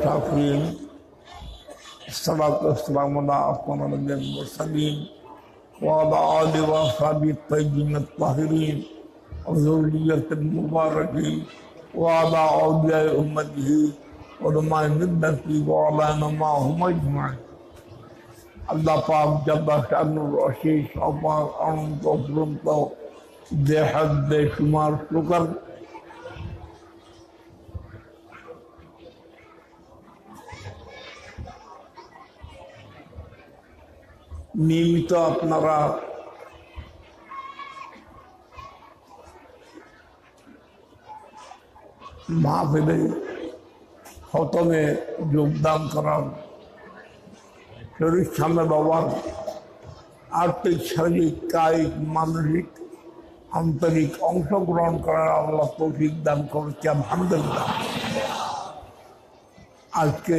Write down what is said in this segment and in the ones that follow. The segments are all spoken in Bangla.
الشاكرين الصلاة والسلام على أفضل المرسلين وعلى آله وأصحابه الطيبين الطاهرين وذرية المباركين وعلى أولياء أمته ولما ملته وعلى معهم أجمعين আল্লাহ পাক জব্বা শানুর অশেষ অপার অনন্ত অফুরন্ত দেহাদ্দে সুমার প্রকার নিয়মিত আপনারা মাহফিলে খতমে যোগদান করার শরীর সামনে বাবার আর্থিক, শারীরিক, কায়িক, মানসিক, আন্তরিক অংশগ্রহণ করার আল্লাহ তৌফিক দান করেছে, আলহামদুলিল্লাহ। আজকে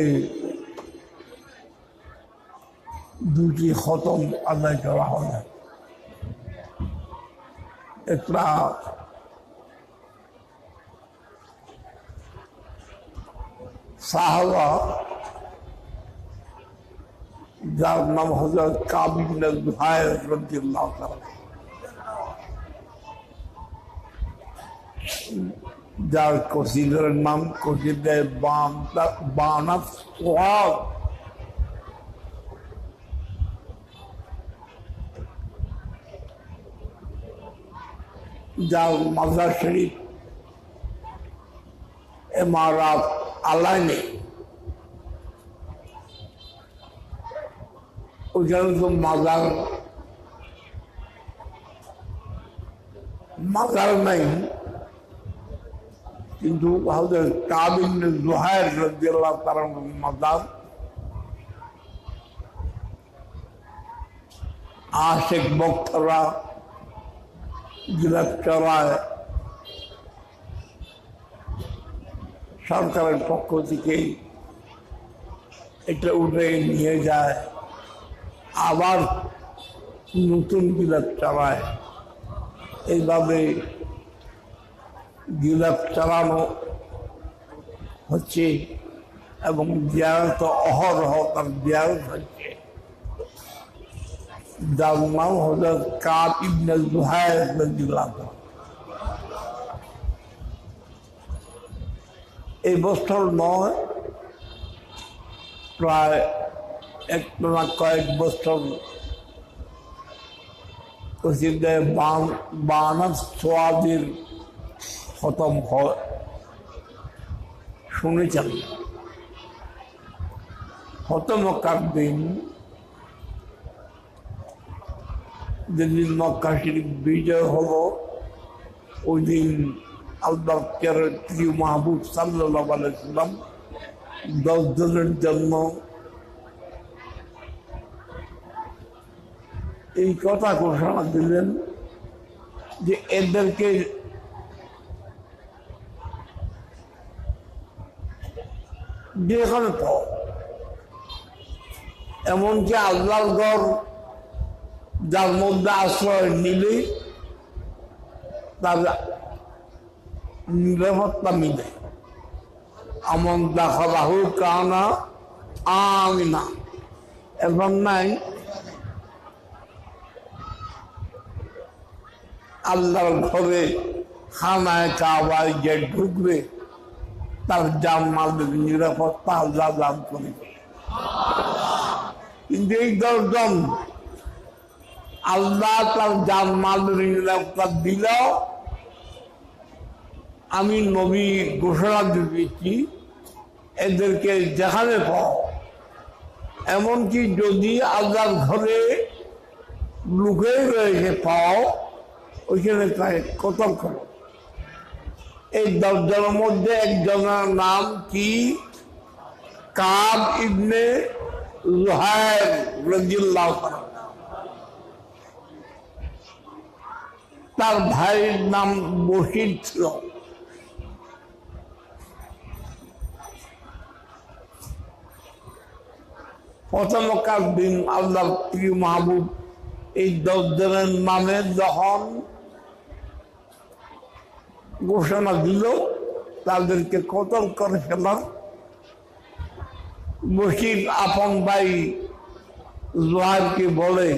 দুটি খতম আদায় করা হবে একটা সাহাবা, যার নাম হজরত রদিল্লাহ যার কসিদের নাম কসিদে বানাত যার মাজার শরীফ। এমারাত আলাইনে ওইখানে তো মাজার মাজার নাই। কিন্তু আমাদের কাবিন জোহায়ের রাদিয়াল্লাহু তাআলা মাজার। আশেক বক্তরা চড়ায় সরকারের পক্ষ থেকে এটা উঠে নিয়ে যায়। আবার নতুন গিলাপ চালায় এইভাবে গিলাপ চালানো হচ্ছে এবং জিয়ারত অহরহ তার জিয়ারত হচ্ছে এই বছর নয়, প্রায় এক না কয়েক বছর ওসিদে বানাত সোয়াদের খতম হয়। শুনেছেন? হতমকার দিন যেদিন মক্কা শরীফ বিজয় হলো ওই দিন আল্লাহর প্রিয় মাহবুব সাল্লাহ আলাইসাল্লাম দশ জনের জন্য এই কথা ঘোষণা দিলেন যে এদেরকে যেখানে পাও এমনকি আল্লাহর ঘর যার মধ্যে আশ্রয় নিলে তার নিরাপত্তা মিলে। আমন দেখা দাখালাহু কানা আমিনা। এখন নাই আল্লাহর ঘরে খানায় কাবায় যে ঢুকবে তার জান মালের নিরাপত্তা আল্লাহ দান করিবে কিন্তু এই দশজন আল্লাহ তার মালের নিরাপত্তা দিল। আমি নবী ঘোষণা দিয়েছি, এদেরকে যেখানে পাও। এমনকি যদি আল্লাহর ঘরে লুকে রয়েছে পাও, ওইখানে তাই কতল করো। এই দশজনের মধ্যে একজনের নাম কি? কাব ইবনে জুহায়ের রাদিয়াল্লাহু তার ভাইয়ের নাম বশির ছিল। প্রথমকার দিন আল্লাহ প্রিয় মাহবুব এই দশজনের নামে যখন ঘোষণা দিল, তাদেরকে কতল করে ফেলার। বসির আপন ভাই জোহারকে বলে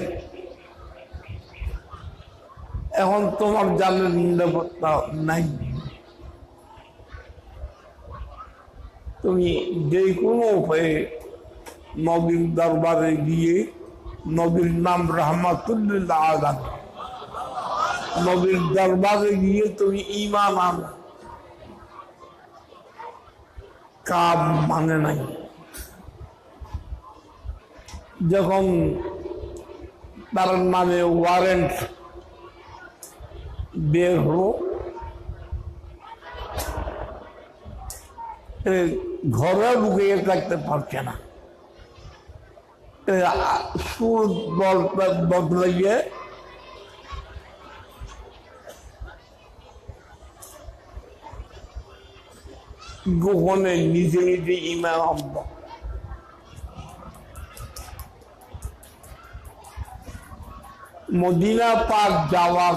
এখন তোমার জানের নিরাপত্তা নাই। তুমি যে কোনো উপায়ে নবীর দরবারে গিয়ে নবীর নাম রহমাতুল্লাহ আগান নবীর দরবারে গিয়ে তুমি ইমান আনো। কাব মানে নাই। যখন তার নামে ওয়ারেন্ট বের হলো। ঘরে ঢুকিয়ে থাকতে পারছে না। সুর বল বদলাইয়ে গোপনে নিজে নিজে ইমাম মদিনা পাক যাওয়ার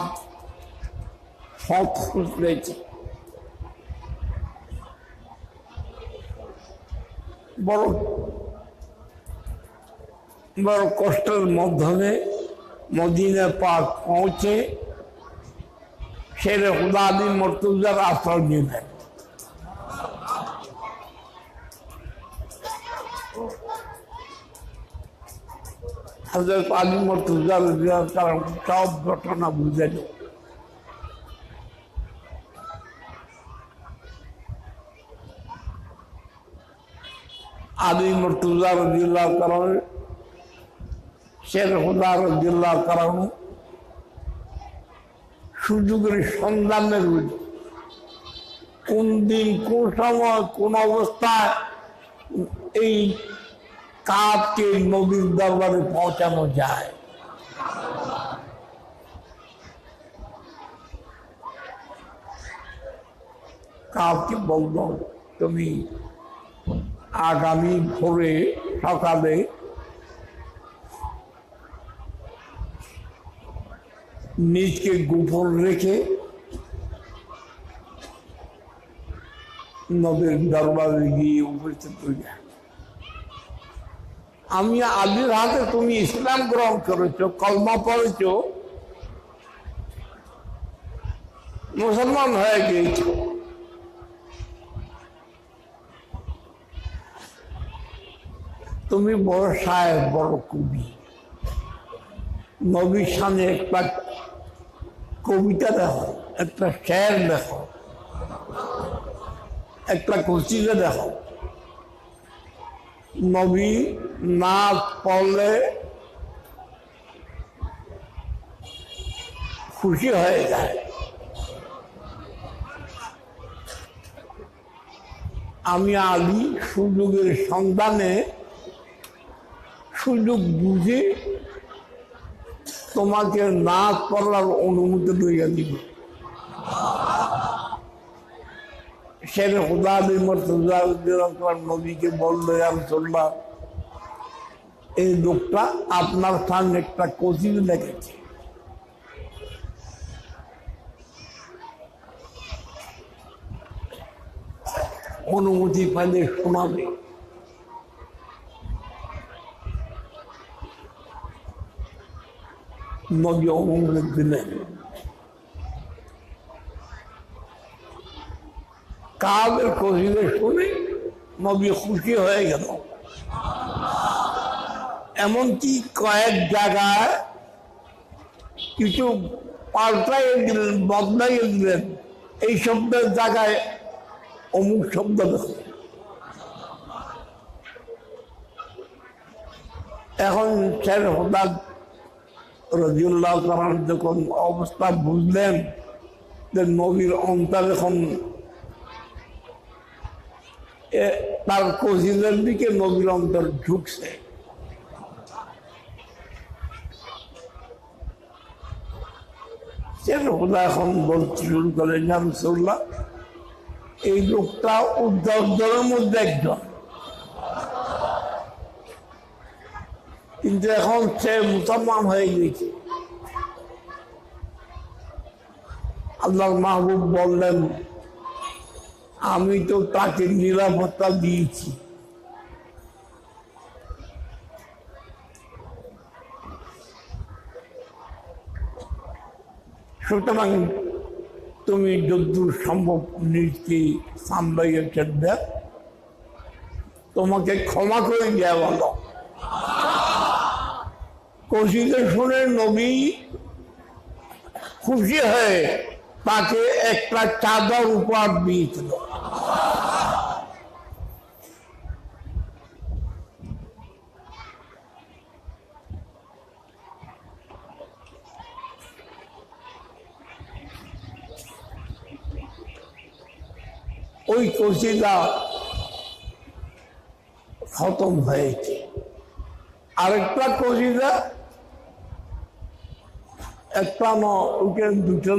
বড় বড় কষ্টের মাধ্যমে মদিনা পাক পৌঁছে শেরে হুদাদি মর্তুজার আশ্রয় নিলেন। হজরত আলী মর্তুজার সব ঘটনা বুঝে নেয় আলী মর্তুজা রদিল্লাহ কারণ শের হুদা রদিল্লাহ কারণ সুযোগের সন্ধানের বুঝে কোন দিন, কোন সময়, কোন অবস্থায় এই কাপকে নদীর দরবারে পৌঁছানো যায়? কাপকে বলল তুমি আগামী ভোরে সকালে নিজকে গোপন রেখে নদের দরবারে গিয়ে উপস্থিত যায় আমি আলীর হাতে তুমি ইসলাম গ্রহণ করেছ, কলমা পড়েছো, মুসলমান হয়ে গিয়েছো। তুমি বড় সাহেব, বড় কবি। নবীর সামনে একটা কবিতা দেখো, একটা শের দেখো, একটা কচিতে দেখো। নবী না পড়লে খুশি হয়ে যায়। আমি আলী সুযোগের সন্ধানে সুযোগ বুঝে তোমাকে না করার অনুমতি লইয়া দিব। শের হুদা আলী মর্তুজা নবীকে বলল আলসল্লাহ এই লোকটা আপনার সামনে একটা কোচিং লেগেছে অনুমতি পাইলে শোনাবে। অনুমতি দিলেন কাবের কহিলে শুনে? নবী খুশি হয়ে গেল। এমনকি কয়েক জায়গায় কিছু পাল্টাইয়ে দিলেন বদলাইয়ে দিলেন। এই শব্দের জায়গায় অমুক শব্দ এখন শের হঠাৎ রজিউল্লাহ যখন অবস্থা বুঝলেন যে নবীর অন্তর এখন তার কজিলের দিকে নবীর অন্তর ঢুকছে এখন বলতে শুরু করে জামসুল্লাহ এই লোকটা উদ্যোগের মধ্যে একজন। কিন্তু এখন সে মুসলমান হয়ে গিয়েছে। আল্লাহ মাহবুব বললেন, আমি তো তাকে নিরাপত্তা দিয়েছি। সুতরাং তুমি যদ্দূর সম্ভব নিজকে সামলাইয়া খেলবে তোমাকে ক্ষমা করে দেওয়া হলো কষিতে শুনে নবী খুশি হয়ে তাকে একটা চাদর উপহার দিয়েছিল। ওই কষিটা খতম হয়েছে। আরেকটা কষিটা একটা ন ওকে দুটো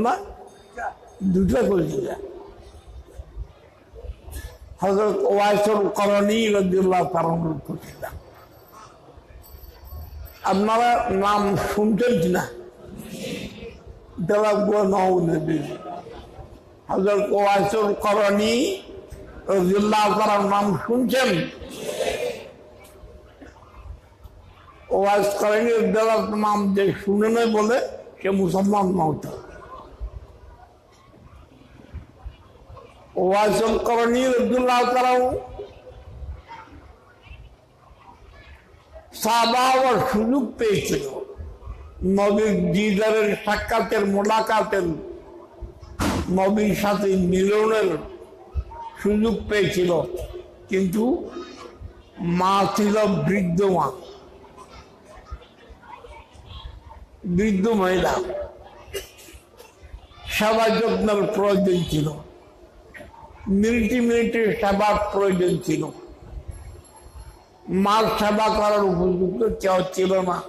দুটো হজরত রদিল্লাহ কষিটা আপনারা নাম শুনছেন কিনা হজরত ওয়াইসুল করণী নাম শুনছেন? নাম যে শুনে সে মুসলমান তারাও সাবাবার সুযোগ পেয়েছিল নবীর দিদারের সাক্ষাতের মোলাকাতের নবীর সাথে মিলনের সুযোগ পেয়েছিল কিন্তু মা ছিল বৃদ্ধ মা বৃদ্ধ মহিলা। সেবা যত্নের প্রয়োজন ছিল। মিনিটে মিনিটে সেবার প্রয়োজন ছিল। মার সেবা করার উপযুক্ত কেউ ছিল না।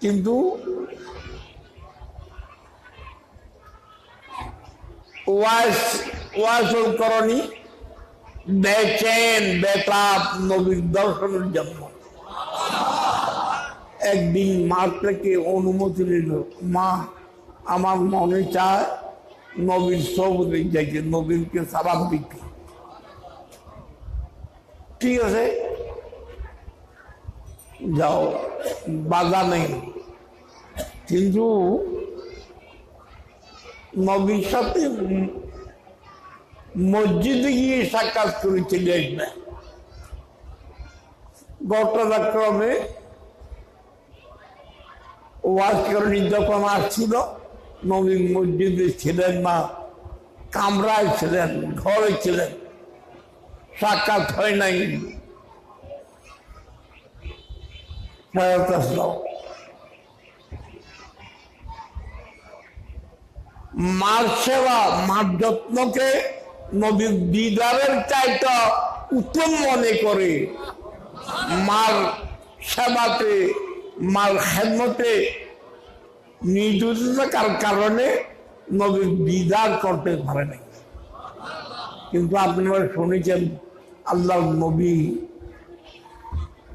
কিন্তু ওয়াস ওয়াসুল করণী বেচেন বেতাপ নবীর দর্শনের জন্য। একদিন মার থেকে অনুমতি নিল। মা, আমার মনে চায় নবীর সৌদি যাইতে নবীনকে সালাম দিতে। ঠিক আছে, যাও বাধা নেই। কিন্তু নবীর সাথে মসজিদে গিয়ে সাক্ষাৎ করে চলে আসবে ঘটনাক্রমে ওয়াজ করেনি আসছিল নবী মসজিদে ছিলেন না, কামরায় ছিলেন, ঘরে ছিলেন। সাক্ষাৎ হয় নাই। মার সেবা, মার যত্নকে নবীর দিদারের চাইতে উত্তম মনে করে মার সেবাতে মার খেদমতে থাকার কারণে নবীর দিদার করতে পারে নাই। কিন্তু আপনারা শুনেছেন আল্লাহ নবী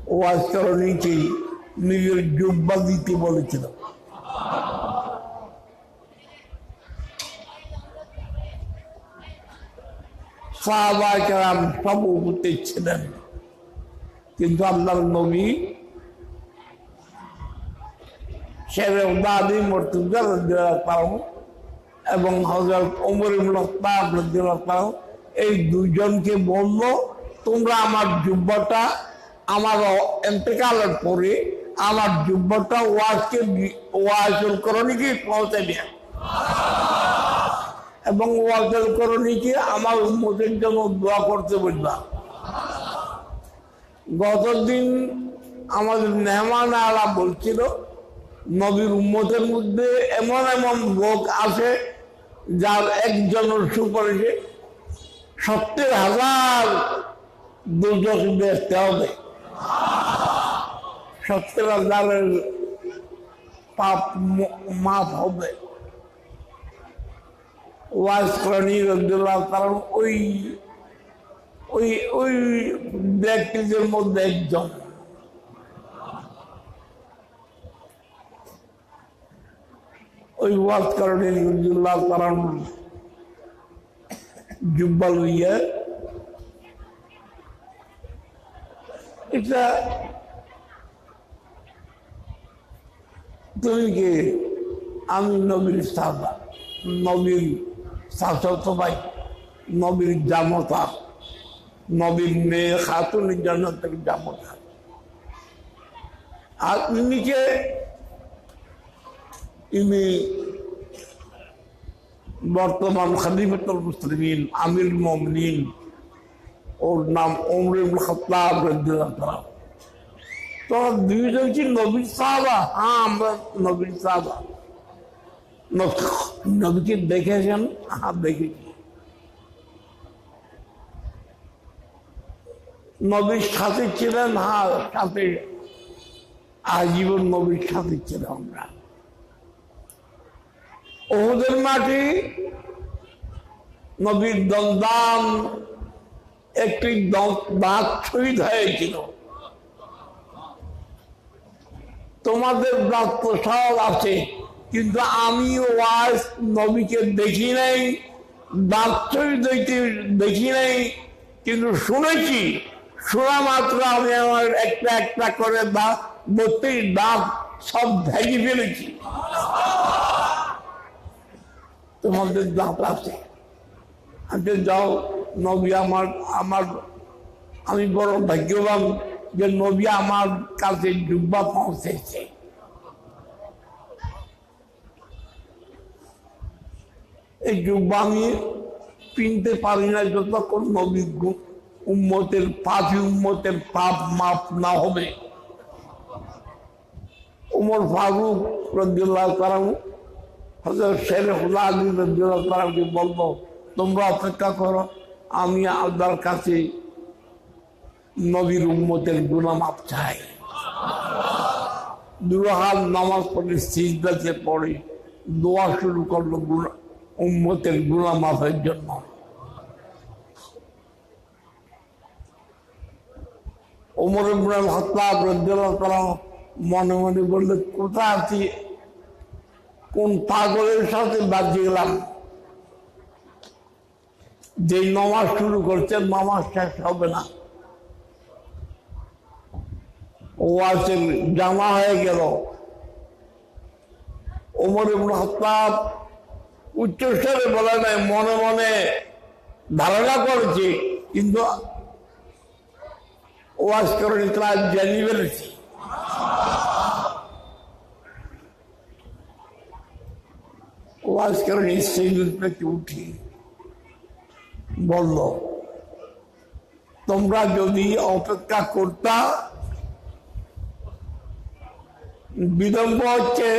ওয়াজ করণীকে নিজের জুব্বা দিতে বলেছিল। সব উপস্থিত ছিলেন। কিন্তু আল্লাহর নবী শেরে উদাদি মর্তুজা পারো এবং হজরত ওমর পারো এই দুজনকে বলল তোমরা আমার যুব্বটা আমার এন্তেকালের পরে আমার যুব্বটা ওয়াজকে ওয়াজুল করণীকে পৌঁছে দেয়। এবং ওয়াজুল করণীকে আমার উন্মতের জন্য দোয়া করতে বলবা। গতদিন আমাদের মেহমান আলা বলছিল নবীর উম্মতের মধ্যে এমন এমন লোক আছে যার একজনের সুপারিশে সত্তর হাজার দুর্যোগ দেখতে হবে সত্তর হাজারের পাপ মাফ হবে। ওয়াজ কারণ ওই ওই ওই ব্যক্তিদের মধ্যে একজন। ওই ওয়াজ কারণে রবদুল্লাহ কারণ জুব্বা লইয়া এটা তুমি কি আমি নবীর নবীর শাসক ভাই, নবীর জামতা, নবীর মেয়ে খাতুন জান্নাতের জামতা। আর ইনিকে ইনি বর্তমান খালিফাতুল মুসলিমিন আমির মমিন ওর নাম রাদিয়াল্লাহু তাআলা। তোরা দুইজন কি নবীর সাহাবা? হ্যাঁ আমরা নবীর সাহাবা। নব- নবীকে দেখেছেন? হ্যাঁ দেখেছি। নবীর সাথে ছিলেন হ্যাঁ সাথে। আজীবন নবীর সাথে ছিলাম আমরা। ওদের মাটি, নবীর দন্দান একটি দাঁত শহীদ হয়েছিল। তোমাদের দাঁত সব আছে, কিন্তু আমি ওয়াজ নবীকে দেখি নাই, দাঁত শহীদ হইতে দেখি নাই, কিন্তু শুনেছি, শোনা মাত্র আমি আমার একটা একটা করে দাঁত, বত্রিশ দাঁত সব ভেঙে ফেলেছি। তোমাদের দাঁত আছে। আজকে যাও নবী আমার আমার, আমি বড় ভাগ্যবান যে নবী আমার কাছে জুব্বা পৌঁছেছে। এই জুব্বা আমি কিনতে পারি না যতক্ষণ নবী উম্মতের পাপি উম্মতের পাপ মাপ না হবে। উমর ফারুক রদ্দুল্লাহ তারাম হজরত শেরুল্লাহ আলী রদ্দুল্লাহ তারামকে বলব তোমরা অপেক্ষা করো, আমি আল্লাহর কাছে নবীর উম্মতের গুণামাপ চাই। দুরাহাত নামাজ পড়ে সিজদাতে পড়ে, দোয়া শুরু করল গুণা- উম্মতের গুণামাফের জন্য। ওমর খাত্তাব রাদিয়াল্লাহু তাআলা মনে মনে বললে কোথায় আছি কোন পাগলের সাথে বাজিয়ে গেলাম যে নমাজ শুরু করছে, নামাজ শেষ হবে না। ও আছে, জামা হয়ে গেল। ওমর ইবনুল খাত্তাব উচ্চস্বরে বলে নাই, মনে মনে ধারণা করেছি, কিন্তু ওয়াজ করে জানিয়ে ফেলেছি। ওয়াজ করে থেকে উঠি বলল, তোমরা যদি অপেক্ষা করতা বিলম্ব হচ্ছে,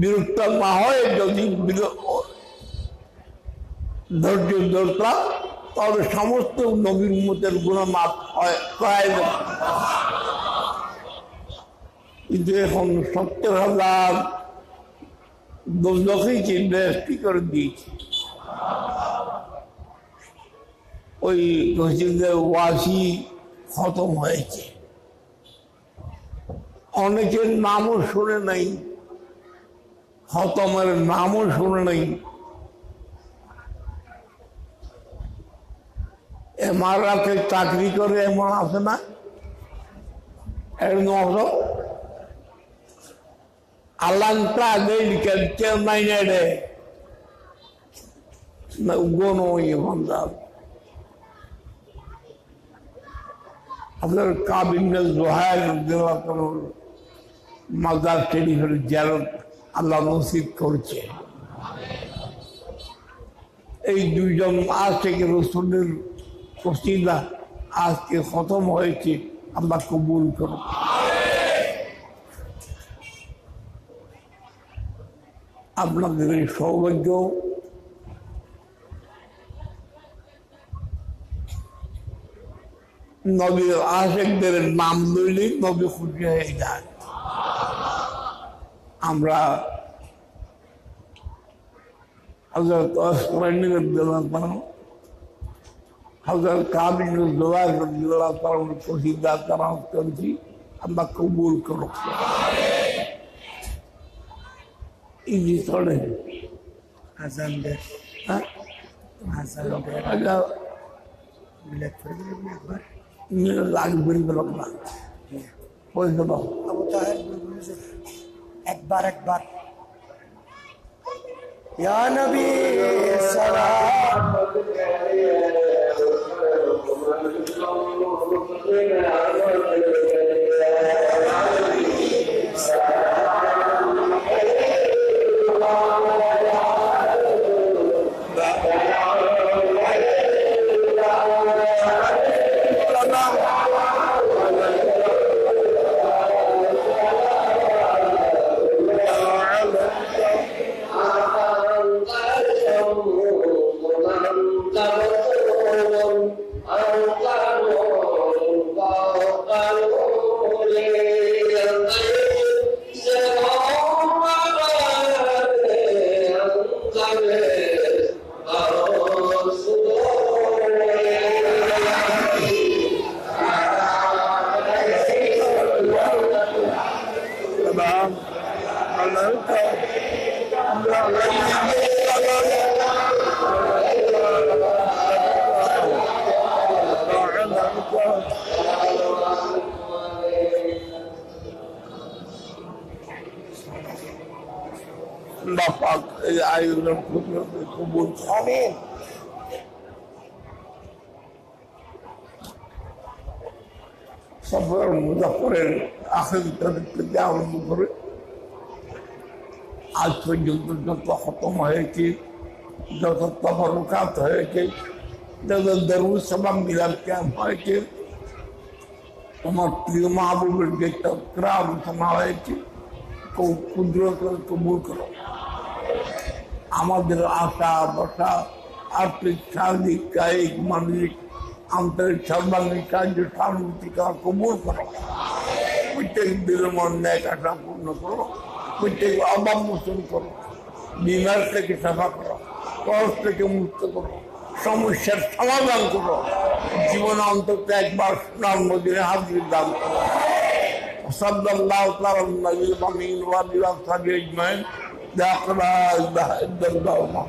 বিরক্ত না হয় যদি ধৈর্য ধরতা, তবে সমস্ত নবীর মতের গুণমাপ হয়, করাই কিন্তু এখন সত্তর হাজার দোষকেই চিন্তা করে দিয়েছে ওই মসজিদের ওয়াসি খতম হয়েছে অনেকের নামও শুনে নাই খতমের নামও শুনে নাই এমআরআতে চাকরি করে এমন আছে না এরকম আছে all'entrata dedica c'è maniere ma ugono mandato আপনার কাবিনের জোহার দেওয়া কোনো মাজার শরীফের জারত আল্লাহ করছে এই দুইজন আজ থেকে রসুলের কসিদা আজকে খতম হয়েছে, আল্লাহ কবুল করুন আপনাদের এই সৌভাগ্য। নবীর আশেকদের নাম লইলেই নবী খুশি হয়ে যায় আমরা হজরত করেছি আমরা কবুল করো ইজি চলে আজান দেয় হ্যাঁ আজান দেয় মিলাদ করে দিলেন একবার লাগবে না পয়সা দাও আবু তাহের একবার একবার ইয়া নবী সালাম Tamam. Allah'ım Bapak ayunan kubur আমিন সফর মুজাফরের আখের দেওয়া আরম্ভ করে আজ পর্যন্ত যত খতম হয়েছে, যত তফরকাত হয়েছে, যত দরুদ সবাব মিলাদ ক্যাম্প হয়েছে তোমার প্রিয় মাহবুবের যে তকরা আলোচনা হয়েছে খুব কুদরত কবুল করো। আমাদের আশা বসা আর্থিক সার্বিক কায়িক, মানবিক আন্তরিক সর্বাঙ্গিক কার্য সামগ্রিকা কবুল করো প্রত্যেক দিনের মন ন্যায় আশা পূর্ণ করো প্রত্যেক অভাব মোচন করো বিমার থেকে সাফা করো কষ্ট থেকে মুক্ত করো সমস্যার সমাধান করো জীবন অন্তত একবার স্নান মদিনে হাজির দান করো صلى الله تعالى على النبي الامين وعلى اله وصحبه اجمعين لا اله الا الله